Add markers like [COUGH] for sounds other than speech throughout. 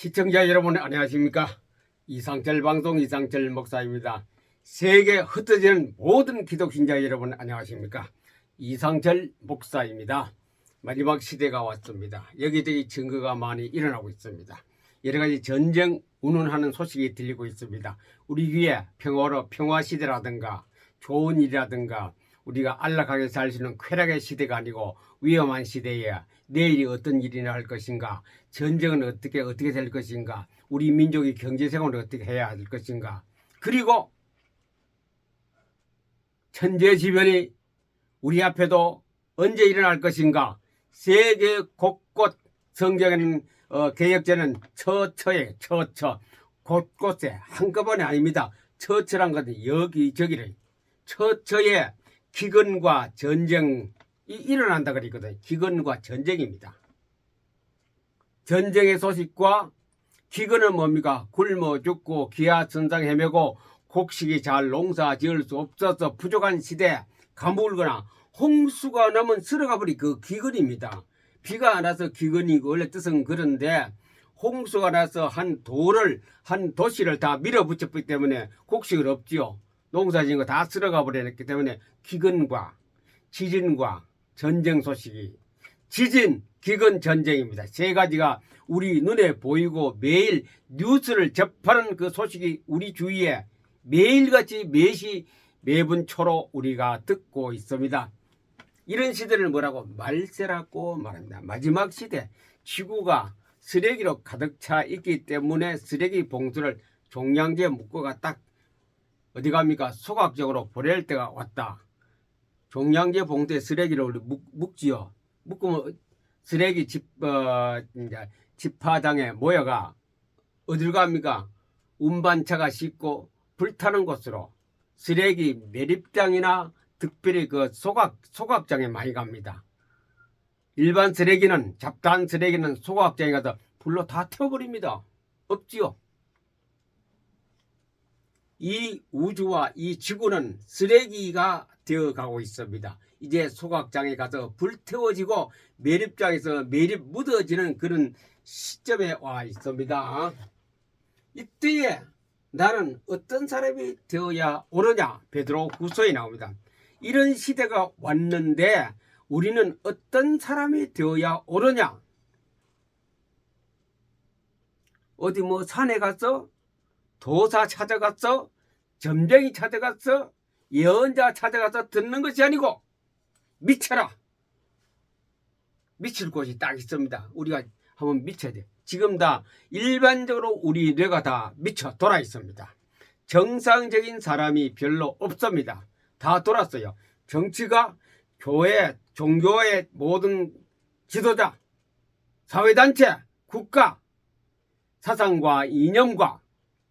시청자 여러분 안녕하십니까? 이상철 방송 이상철 목사입니다. 세계 흩어지는 모든 기독신자 여러분 안녕하십니까? 이상철 목사입니다. 마지막 시대가 왔습니다. 여기저기 증거가 많이 일어나고 있습니다. 여러 가지 전쟁 운운하는 소식이 들리고 있습니다. 우리 귀에 평화로 평화 시대라든가 좋은 일이라든가 우리가 안락하게 살 수 있는 쾌락의 시대가 아니고 위험한 시대에 내일이 어떤 일이 날 것인가 전쟁은 어떻게 어떻게 될 것인가 우리 민족의 경제 생활을 어떻게 해야 할 것인가. 그리고 천재지변이 우리 앞에도 언제 일어날 것인가. 세계 곳곳 성경에는 어, 개혁제는 처처에 처처 곳곳에 한꺼번에 아닙니다. 처처란 것은 여기저기를. 처처에 기근과 전쟁이 일어난다 그랬거든요. 기근과 전쟁입니다. 전쟁의 소식과 기근은 뭡니까? 굶어 죽고 기아 천상 헤매고 곡식이 잘 농사 지을 수 없어서 부족한 시대 가물거나 홍수가 나면 쓸어가 버리 그 기근입니다. 비가 안 와서 기근이고 원래 뜻은 그런데 홍수가 나서 한 도를 한 도시를 다 밀어붙였기 때문에 곡식을 없지요. 농사 지은 거 다 쓸어가 버렸기 때문에 기근과 지진과 전쟁 소식이 지진, 기근, 전쟁입니다. 세 가지가 우리 눈에 보이고 매일 뉴스를 접하는 그 소식이 우리 주위에 매일같이 매시 매분 초로 우리가 듣고 있습니다. 이런 시대를 뭐라고 말세라고 말합니다. 마지막 시대 지구가 쓰레기로 가득 차 있기 때문에 쓰레기 봉투를 종량제에 묶어가 딱 어디 갑니까? 소각적으로 보낼 때가 왔다. 종량제 봉투에 쓰레기를 우리 묶, 묶지요. 묶으면 쓰레기 집, 어, 이제 집화장에 모여가 어딜 갑니까? 운반차가 싣고 불타는 곳으로 쓰레기 매립장이나 특별히 그 소각, 소각장에 많이 갑니다. 일반 쓰레기는, 잡다한 쓰레기는 소각장에 가서 불로 다 태워버립니다. 없지요. 이 우주와 이 지구는 쓰레기가 되어 가고 있습니다. 이제 소각장에 가서 불태워지고 매립장에서 매립 묻어지는 그런 시점에 와 있습니다. 이때에 나는 어떤 사람이 되어야 오르냐? 베드로 후서에 나옵니다. 이런 시대가 왔는데 우리는 어떤 사람이 되어야 오르냐? 어디 뭐 산에 가서 도사 찾아갔어? 점쟁이 찾아갔어? 예언자 찾아가서 듣는 것이 아니고 미쳐라. 미칠 곳이 딱 있습니다. 우리가 한번 미쳐야 돼. 지금 다 일반적으로 우리 뇌가 다 미쳐 돌아 있습니다. 정상적인 사람이 별로 없습니다. 다 돌았어요. 정치가 교회, 종교의 모든 지도자, 사회단체, 국가, 사상과 이념과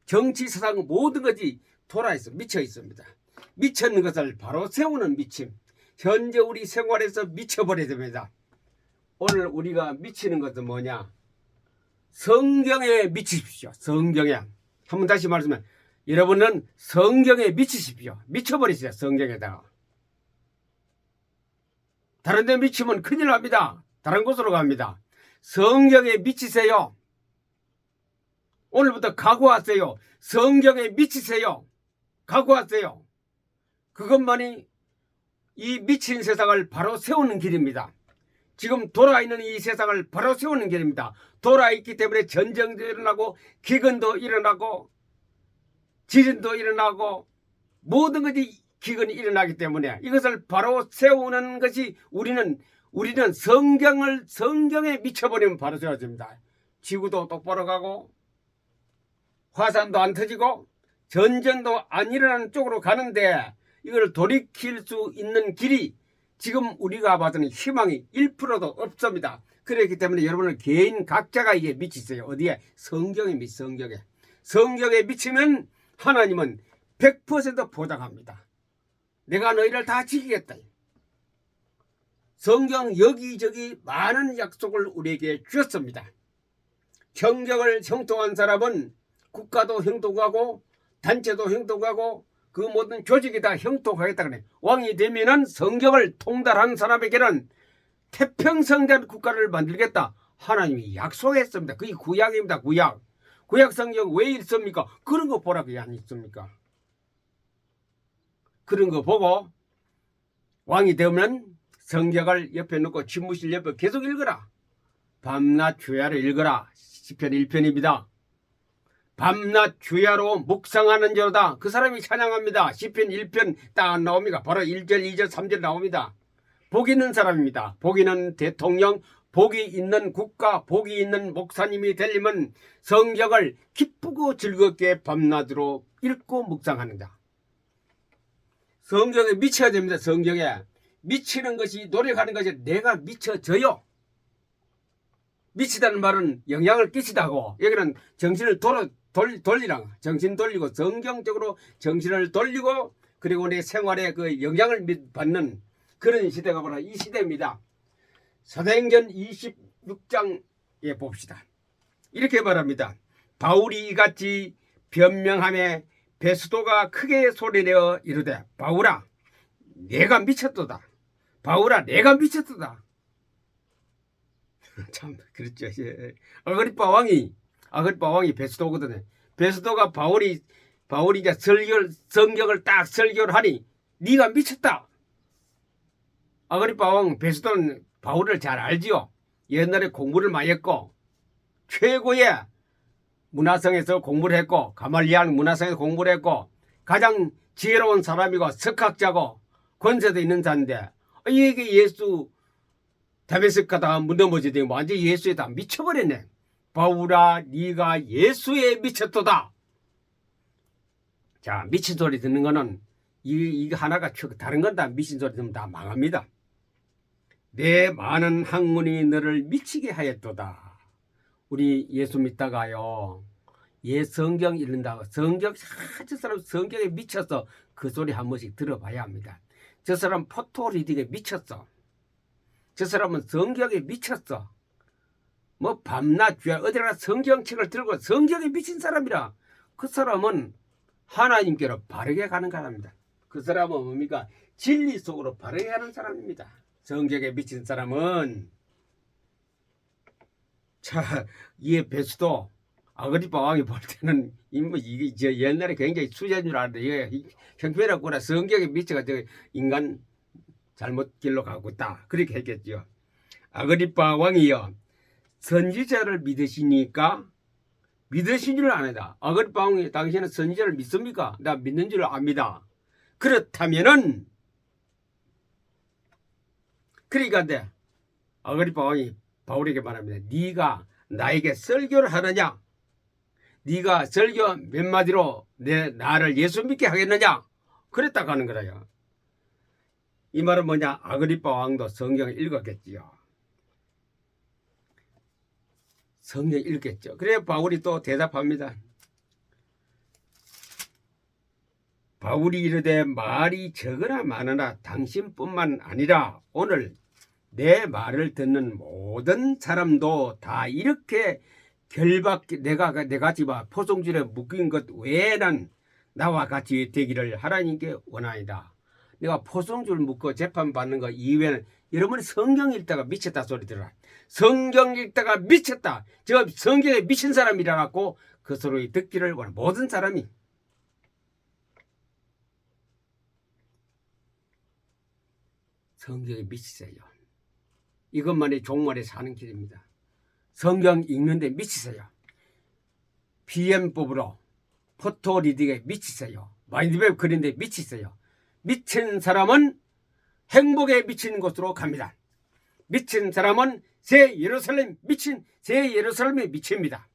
정치 사상 모든 것이 돌아 있어 미쳐 있습니다. 미쳤는 것을 바로 세우는 미침. 현재 우리 생활에서 미쳐버려야 됩니다. 오늘 우리가 미치는 것은 뭐냐? 성경에 미치십시오. 성경에. 한번 다시 말씀해. 여러분은 성경에 미치십시오. 미쳐버리세요. 성경에다가. 다른 데 미치면 큰일 납니다. 다른 곳으로 갑니다. 성경에 미치세요. 오늘부터 각오하세요. 성경에 미치세요. 각오하세요. 그것만이 이 미친 세상을 바로 세우는 길입니다. 지금 돌아있는 이 세상을 바로 세우는 길입니다. 돌아있기 때문에 전쟁도 일어나고 기근도 일어나고 지진도 일어나고 모든 것이 기근이 일어나기 때문에 이것을 바로 세우는 것이 우리는 우리는 성경을 성경에 미쳐버리면 바로 세워집니다. 지구도 똑바로 가고 화산도 안 터지고 전쟁도 안 일어나는 쪽으로 가는데 이걸 돌이킬 수 있는 길이 지금 우리가 봐서는 희망이 1%도 없습니다. 그렇기 때문에 여러분은 개인 각자가 이게 미치세요. 어디에? 성경에 미 성경에. 성경에 미치면 하나님은 100% 보장합니다. 내가 너희를 다 지키겠다. 성경 여기저기 많은 약속을 우리에게 주셨습니다. 경경을 형통한 사람은 국가도 형통하고 단체도 형통하고 그 모든 조직이 다 형통하겠다 그래. 왕이 되면은 성경을 통달한 사람에게는 태평성대한 국가를 만들겠다. 하나님이 약속했습니다. 그게 구약입니다. 구약. 구약 성경 왜 있습니까? 그런 거 보라고 안 있습니까? 그런 거 보고 왕이 되면 성경을 옆에 놓고 침무실 옆에 계속 읽어라. 밤낮 주야를 읽어라. 시편 1편입니다. 밤낮 주야로 묵상하는 자로다. 그 사람이 찬양합니다. 시편 1편 딱 나옵니다. 바로 1절, 2절, 3절 나옵니다. 복 있는 사람입니다. 복 있는 대통령, 복이 있는 국가, 복이 있는 목사님이 되려면 성경을 기쁘고 즐겁게 밤낮으로 읽고 자. 성경에 미쳐야 됩니다. 성경에. 미치는 것이 노력하는 것이 내가 미쳐져요. 미치다는 말은 영향을 끼치다고 여기는 정신을 돌아, 돌, 돌리라 정신 돌리고 성경적으로 정신을 돌리고 그리고 내 생활에 그 영향을 미- 받는 그런 시대가 바로 이 시대입니다. 사도행전 26장에 봅시다. 이렇게 말합니다. 바울이 이같이 변명함에 베스도가 크게 소리내어 이르되 바울아 내가 미쳤도다. 바울아 내가 미쳤도다. [LAUGHS] 참 그렇죠. 예. 아그리파 왕이 아그리파 왕이 베스도거든요. 베스도가 바울이 바울이 이제 설교 성경을 딱 설교를 하니 네가 미쳤다. 아그리파 왕 베스도는 바울을 잘 알지요. 옛날에 공부를 많이 했고 최고의 문화성에서 공부를 했고 가말리안 문화성에서 공부를 했고 가장 지혜로운 사람이고 석학자고 권세도 있는 자인데 이게 예수 다메섹가다 넘어지더니 완전 예수에 다 미쳐버렸네. 바울아 네가 예수에 미쳤도다. 자 미친 소리 듣는 거는 이, 이거 하나가 쭉 다른 건 다 미친 소리 들으면 다 망합니다. 내 많은 학문이 너를 미치게 하였도다. 우리 예수 믿다가요. 예 성경 읽는다고 성경 아, 저 사람 성경에 미쳤어 그 소리 한 번씩 들어봐야 합니다. 저 사람 포토 리딩에 미쳤어. 저 사람은 성경에 미쳤어. 뭐 밤낮 주야 어디나 성경책을 들고 성경에 미친 사람이라 그 사람은 하나님께로 바르게 가는 사람입니다. 그 사람은 뭡니까? 진리 속으로 바르게 가는 사람입니다. 성경에 미친 사람은 자, 이에 베스도 아그리파 왕이 볼 때는 이뭐 이게 저 옛날에 굉장히 수제인 줄 알았는데 이게 형편없구나 성경에 미쳐가지고 인간 잘못 길로 가고 있다 그렇게 했겠죠. 아그리파 왕이요 선지자를 믿으시니까 믿으신 줄 아니다. 아그리파 왕이 당신은 선지자를 믿습니까? 나 믿는 줄 압니다. 그렇다면은 그러니까 근데 아그리파 왕이 바울에게 말합니다. 네가 나에게 설교를 하느냐? 네가 설교 몇 마디로 내 나를 예수 믿게 하겠느냐? 그랬다고 하는 거라요. 이 말은 뭐냐? 아그리파 왕도 성경을 읽었겠지요. 성경 읽겠죠. 그래 바울이 또 대답합니다. 바울이 이르되 말이 적으나 많으나 당신뿐만 아니라 오늘 내 말을 듣는 모든 사람도 다 이렇게 결박 내가 내가 지바 포송줄에 묶인 것 외에는 나와 같이 되기를 하나님께 원하이다. 내가 포송줄 묶고 재판 받는 거 이외에는 여러분이 성경 읽다가 미쳤다 소리 들어라. 성경 읽다가 미쳤다. 저 성경에 미친 사람이라 갖고 그 소리 듣기를 원하 모든 사람이 성경에 미치세요. 이것만이 종말에 사는 길입니다. 성경 읽는데 미치세요. PM법으로 포토 리딩에 미치세요. 마인드맵 그린데 미치세요. 미친 사람은 행복에 미친 곳으로 갑니다. 미친 사람은 새 예루살렘 미친 새 예루살렘에 미칩니다.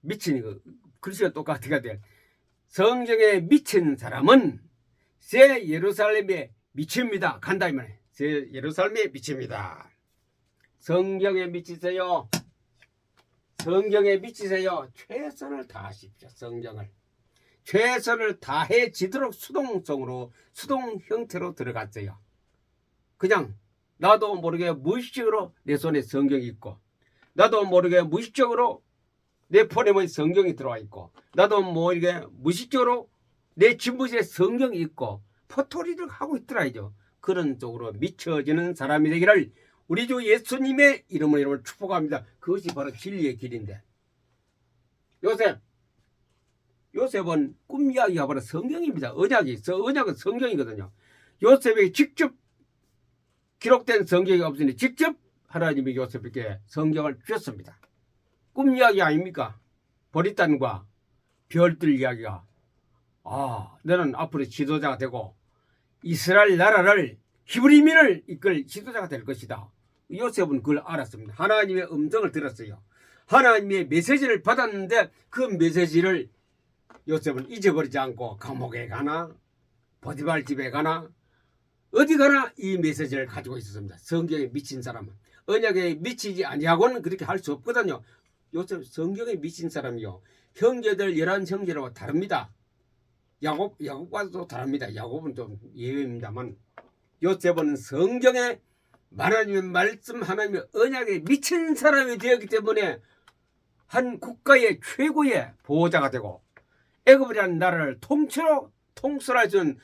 미친 이거 글씨가 똑같아야 돼. 성경에 미친 사람은 새 예루살렘에 미칩니다. 간다 이 말이에요. 새 예루살렘에 미칩니다. 성경에 미치세요. 성경에 미치세요. 최선을 다하십시오. 성경을. 최선을 다해 지도록 수동성으로 수동 형태로 들어갔어요. 그냥 나도 모르게 무의식적으로 내 손에 성경이 있고 나도 모르게 무의식적으로 내 폰에 뭐 성경이 들어와 있고 나도 모르게 무의식적으로 내 진부실에 성경이 있고 포토리를 하고 있더라죠. 그런 쪽으로 미쳐지는 사람이 되기를 우리 주 예수님의 이름을 축복합니다. 그것이 바로 진리의 길인데 요셉 요셉은 꿈 이야기가 바로 성경입니다. 언약이 저 언약은 성경이거든요. 요셉에게 직접 기록된 성경이 없으니 직접 하나님이 요셉에게 성경을 주셨습니다. 꿈 이야기 아닙니까? 보리단과 별들 이야기가 아 너는 앞으로 지도자가 되고 이스라엘 나라를 히브리민을 이끌 지도자가 될 것이다. 요셉은 그걸 알았습니다. 하나님의 음성을 들었어요. 하나님의 메시지를 받았는데 그 메시지를 요셉은 잊어버리지 않고 감옥에 가나 보디발 집에 가나 어디 가나 이 메시지를 가지고 있었습니다. 성경에 미친 사람은 언약에 미치지 아니하고는 그렇게 할 수 없거든요. 요셉 성경에 미친 사람이요. 형제들 열한 형제라고 다릅니다. 야곱 야곱과도 다릅니다. 야곱은 좀 예외입니다만 요셉은 성경에 하나님의 말씀 하나님의 언약에 미친 사람이 되었기 때문에 한 국가의 최고의 보호자가 되고 애굽이라는 나라를 수 있는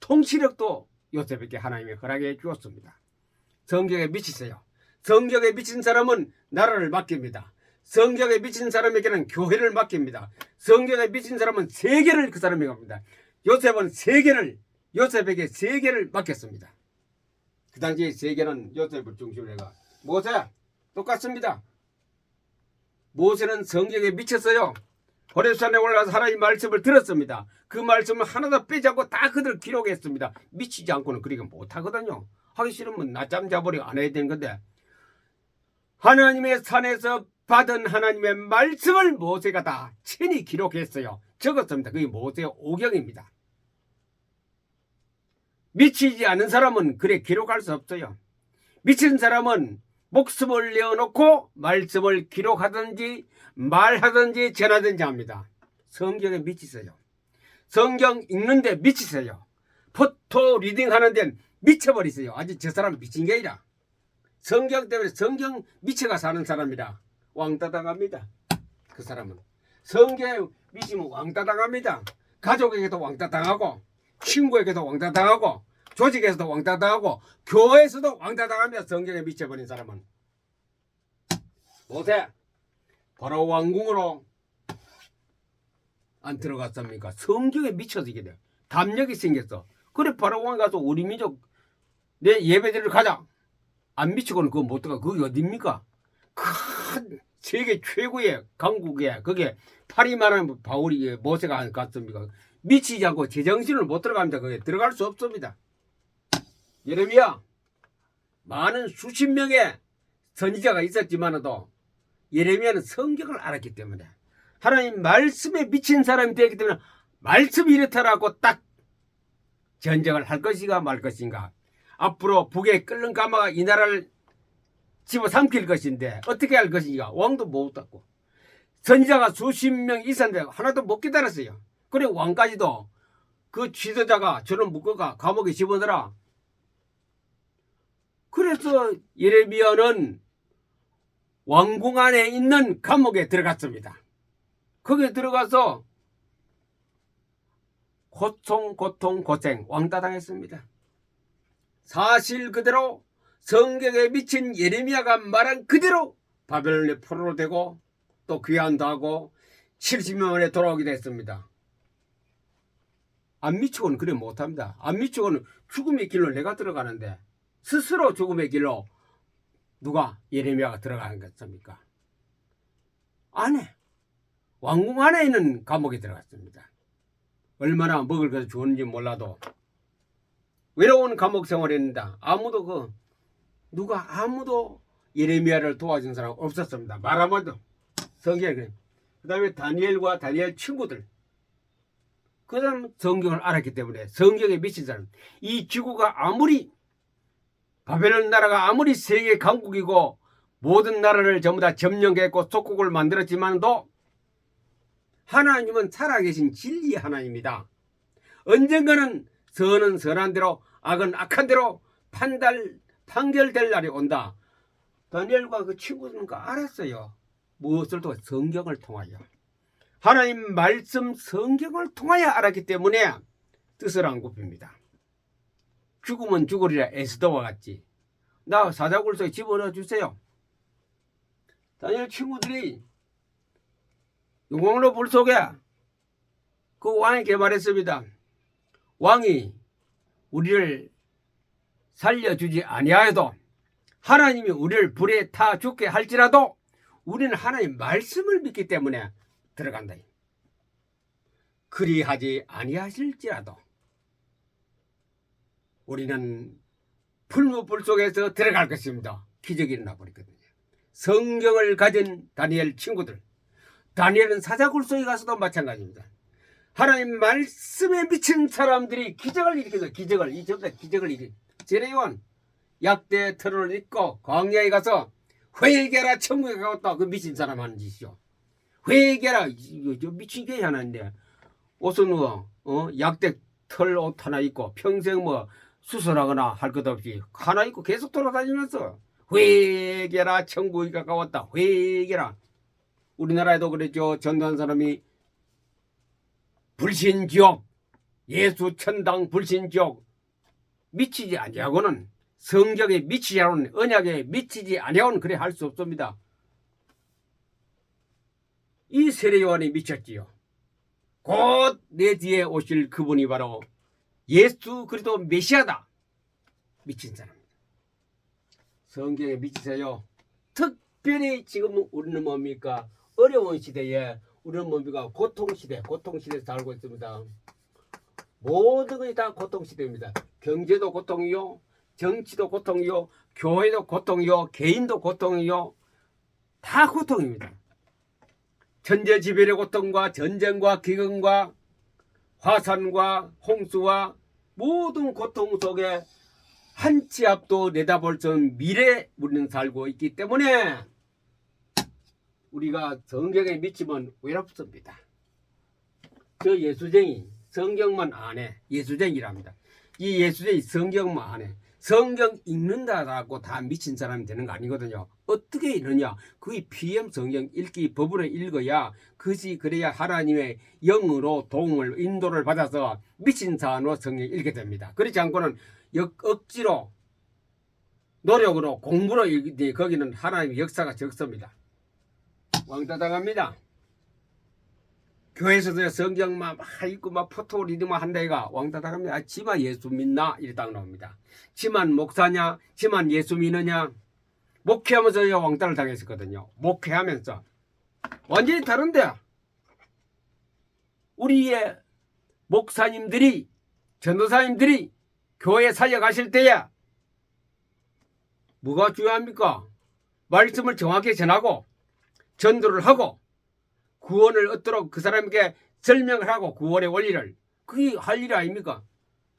통치력도 요셉에게 하나님이 허락해 주었습니다. 성경에 미치세요. 성경에 미친 사람은 나라를 맡깁니다. 성경에 미친 사람에게는 교회를 맡깁니다. 성경에 미친 사람은 세계를 그 사람이 갑니다. 요셉은 세계를 요셉에게 세계를 맡겼습니다. 그 당시에 세계는 요셉을 중심으로 해가 모세 똑같습니다. 모세는 성경에 미쳤어요. 호렙산에 올라가서 하나님 말씀을 들었습니다. 그 말씀을 하나도 빼지 않고 다 그들 기록했습니다. 미치지 않고는 그리가 못하거든요. 하기 싫으면 낮잠 자버리고 안 해야 되는 건데 하나님의 산에서 받은 하나님의 말씀을 모세가 다 친히 기록했어요. 적었습니다. 그게 모세의 오경입니다. 미치지 않은 사람은 그래 기록할 수 없어요. 미친 사람은 목숨을 내어놓고 말씀을 기록하든지 말하든지 전하든지 합니다. 성경에 미치세요. 성경 읽는데 미치세요. 포토 리딩 하는데 미쳐버리세요. 아직 저 사람 미친 게 아니라 성경 때문에 성경 미쳐가 사는 사람이라 왕따 당합니다. 그 사람은 성경에 미치면 왕따 당합니다. 가족에게도 왕따 당하고 친구에게도 왕따 당하고 조직에서도 왕따 당하고 교회에서도 왕따 당하며 성경에 미쳐버린 사람은 못해 바로 왕궁으로 안 들어갔습니까? 성경에 미쳐서 이게 돼. 담력이 생겼어. 그래 바로 왕 가서 우리 민족 내 예배드리러 가자. 안 미치고는 그거 못 들어가. 그게 어딥니까? 큰 세계 최고의 강국에 그게 파리만한 바울이 모세가 안 갔습니까? 미치지 않고 제정신을 못 들어갑니다. 그게 들어갈 수 없습니다. 예레미야 많은 수십 명의 선지자가 있었지만도 예레미야는 성경을 알았기 때문에 하나님 말씀에 미친 사람이 되기 때문에 말씀이 이렇다라고 딱 전쟁을 할 것인가 말 것인가. 앞으로 북에 끓는 가마가 이 나라를 집어삼킬 것인데 어떻게 할 것인가 왕도 못 닫고 선지자가 수십 명 있었는데 하나도 못 기다렸어요. 그래 왕까지도 그 지도자가 저를 묶어가 감옥에 집어넣어라. 그래서 예레미야는 왕궁 안에 있는 감옥에 들어갔습니다. 거기에 들어가서 고통 고통 고생 왕따당했습니다. 사실 그대로 성경에 미친 예레미야가 말한 그대로 바벨론의 포로로 되고 또 귀환도 하고 70년 만에 돌아오게 됐습니다. 안 미치고는 그래 못합니다. 안 미치고는 죽음의 길로 내가 들어가는데 스스로 죽음의 길로 누가 예레미야가 들어가는 것입니까? 안에 왕궁 안에 있는 감옥에 들어갔습니다. 얼마나 먹을 것을 주었는지 몰라도 외로운 감옥 생활했는데 아무도 그 누가 아무도 예레미야를 도와준 사람 없었습니다. 말 한마디도 성경에. 그다음에 다니엘과 다니엘 친구들 그 사람 성경을 알았기 때문에 성경에 미친 사람 이 지구가 아무리 바벨론 나라가 아무리 세계 강국이고 모든 나라를 전부 다 점령했고 속국을 만들었지만도 하나님은 살아계신 진리 하나님이다. 언젠가는 선은 선한 대로 악은 악한 대로 판단 판결될 날이 온다. 다니엘과 그 친구들은 그 알았어요. 무엇을 통해 성경을 통하여 하나님 말씀 성경을 통하여 알았기 때문에 뜻을 안 굽힙니다. 죽으면 죽으리라 에스더와 같지. 나 사자굴소에 집어넣어 주세요. 다니엘 친구들이 용광로 불 속에 그 왕이 개발했습니다. 왕이 우리를 살려주지 아니하여도 하나님이 우리를 불에 타 죽게 할지라도 우리는 하나님 말씀을 믿기 때문에 들어간다. 그리하지 아니하실지라도 우리는 풀무불 속에서 들어갈 것입니다. 기적이 일어나 버리거든요. 성경을 가진 다니엘 친구들. 다니엘은 사자굴소에 가서도 마찬가지입니다. 하나님 말씀에 미친 사람들이 기적을 일으켜서 기적을 이 전부 다 기적을 일으켜. 제레요한 약대 털을 입고 광야에 가서 회개라 천국에 가겠다 그 미친 사람 하는 짓이죠. 회개라 이거 저 미친 게 하나인데 옷은 뭐 어? 약대 털 옷 하나 입고 평생 뭐 수술하거나 할 것 없이 하나 입고 계속 돌아다니면서 회개라 천국에 가까웠다 회개라 우리나라에도 그랬죠 전도한 사람이 불신지옥 예수 천당 불신지옥 미치지 아니하고는 성경에 미치지 않은 언약에 미치지 아니하고는 그래 할 수 없습니다. 이 세례 요한이 미쳤지요. 곧 내 뒤에 오실 그분이 바로 예수 그리스도 메시아다. 미친 사람입니다. 성경에 미치세요. 특별히 지금 우리는 뭡니까? 어려운 시대에 우리는 뭡니까? 고통 시대, 고통 시대에 살고 있습니다. 모든 것이 다 고통 시대입니다. 경제도 고통이요, 정치도 고통이요, 교회도 고통이요, 개인도 고통이요, 다 고통입니다. 천재지변의 고통과 전쟁과 기근과 화산과 홍수와 모든 고통 속에 한 치 앞도 내다볼 수 없는 미래 우리는 살고 있기 때문에 우리가 성경에 미치면 외롭습니다. 저 예수쟁이 성경만 안 해. 예수쟁이랍니다. 이 예수쟁이 성경만 안 해. 성경 읽는다라고 다 미친 사람이 되는 거 아니거든요. 어떻게 읽느냐? 그의 PM 성경 읽기 법으로 읽어야 그것이 그래야 하나님의 영으로 도움을 인도를 받아서 미친 사람으로 성경 읽게 됩니다. 그렇지 않고는 역, 억지로 노력으로 공부로 읽기 거기는 하나님의 역사가 적습니다. 왕따당합니다. 교회에서도 성경만 막 읽고 막 포토 리드만 한다 이가 왕따당합니다. 아, 지만 예수 믿나? 이랬다 나옵니다. 지만 목사냐? 지만 예수 믿느냐? 목회하면서 왕따를 당했었거든요. 목회하면서 완전히 다른데 우리의 목사님들이 전도사님들이 교회 살려가실 때에 뭐가 중요합니까? 말씀을 정확히 전하고 전도를 하고 구원을 얻도록 그 사람에게 설명을 하고 구원의 원리를 그게 할 일이 아닙니까?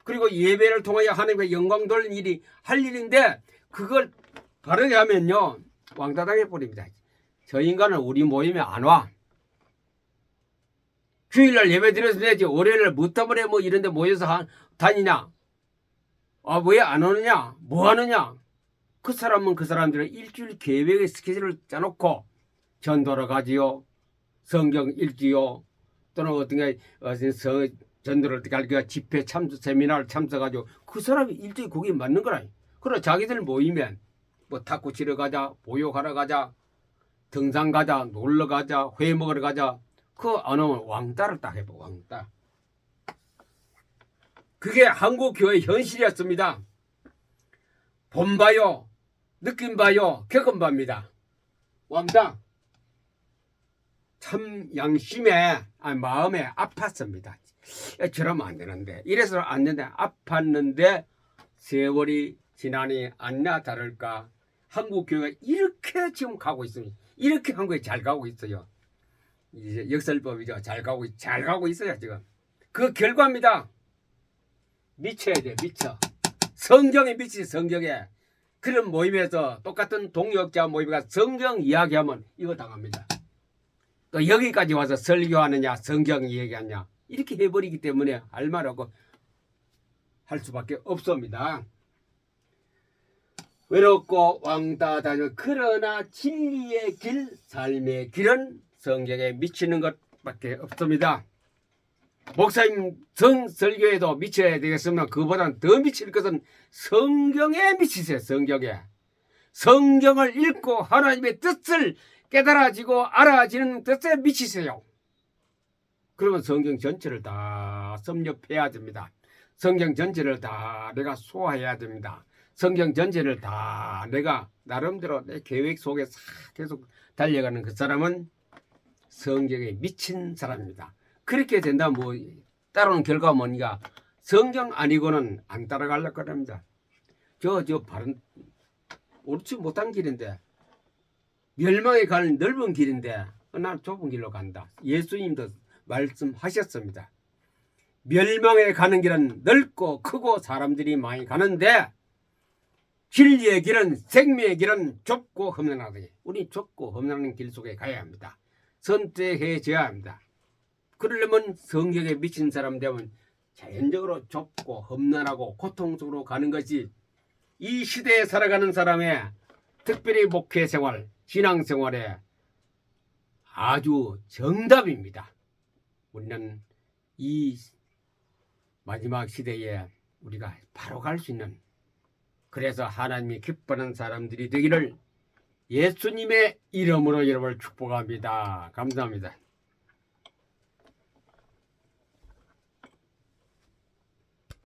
그리고 예배를 통하여 하나님께 영광 돌리는 일이 할 일인데 그걸 바르게 하면요 왕따 당해 버립니다. 저 인간은 우리 모임에 안 와. 주일날 예배 드려서 내지 월요일날 뭐 때문에 뭐 이런데 모여서 하- 다니냐? 아 왜 안 오느냐? 뭐 하느냐? 그 사람은 그 사람들의 일주일 계획의 스케줄을 짜놓고 전도를 가지요. 성경 읽지요. 또는 어떤 게 어, 서- 전도를 어떻게 할까 집회 참석 세미나를 참석하죠. 그 사람이 일주일 거기에 맞는 거라. 그러나 자기들 모이면 뭐 탁구 치러 가자, 보육하러 가자, 등산 가자, 놀러 가자, 회 먹으러 가자. 그안 오면 왕따를 딱 해봐 왕따. 그게 한국 교회 현실이었습니다. 본 바요, 느낀 바요, 겪은 바입니다. 왕따. 참 양심에 아, 마음에 아팠습니다. 야, 저러면 안 되는데 이래서 안 되는데 아팠는데 세월이 지나니 안나 다를까 한국 교회가 이렇게 지금 가고 있습니다. 이렇게 한국에 잘 가고 있어요. 이제 역설법이죠. 잘 가고 있- 잘 가고 있어요 지금. 그 결과입니다. 미쳐야 돼 미쳐. 성경에 미치 성경에 그런 모임에서 똑같은 동역자 가서 성경 이야기하면 이거 당합니다. 또 여기까지 와서 설교하느냐 성경 얘기하냐 이렇게 해버리기 때문에 할말 없고 할 수밖에 없습니다. 외롭고 왕따 다녀 그러나 진리의 길 삶의 길은 성경에 미치는 것밖에 없습니다. 목사님 성 설교에도 미쳐야 되겠으면 그보다는 더 미칠 것은 성경에 미치세요. 성경에 성경을 읽고 하나님의 뜻을 깨달아지고 알아지는 뜻에 미치세요. 그러면 성경 전체를 다 섭렵해야 됩니다. 성경 전체를 다 내가 소화해야 됩니다. 성경 전체를 다 내가 나름대로 내 계획 속에 싹 계속 달려가는 그 사람은 성경에 미친 사람입니다. 그렇게 된다면 뭐 따라오는 결과가 뭐니까 성경 아니고는 안 따라가려고 합니다. 저, 저 바른, 옳지 못한 길인데 멸망에 가는 넓은 길인데 난 좁은 길로 간다. 예수님도 말씀하셨습니다. 멸망에 가는 길은 넓고 크고 사람들이 많이 가는데 진리의 길은 생명의 길은 좁고 험난하더니 우리 좁고 험난한 길 속에 가야 합니다. 선택해져야 합니다. 그러려면 성경에 미친 사람 되면 자연적으로 좁고 험난하고 고통적으로 가는 것이 이 시대에 살아가는 사람의 특별히 목회 생활, 신앙 생활에 아주 정답입니다. 우리는 이 마지막 시대에 우리가 바로 갈 수 있는 그래서 하나님이 기뻐하는 사람들이 되기를 예수님의 이름으로 여러분을 축복합니다. 감사합니다.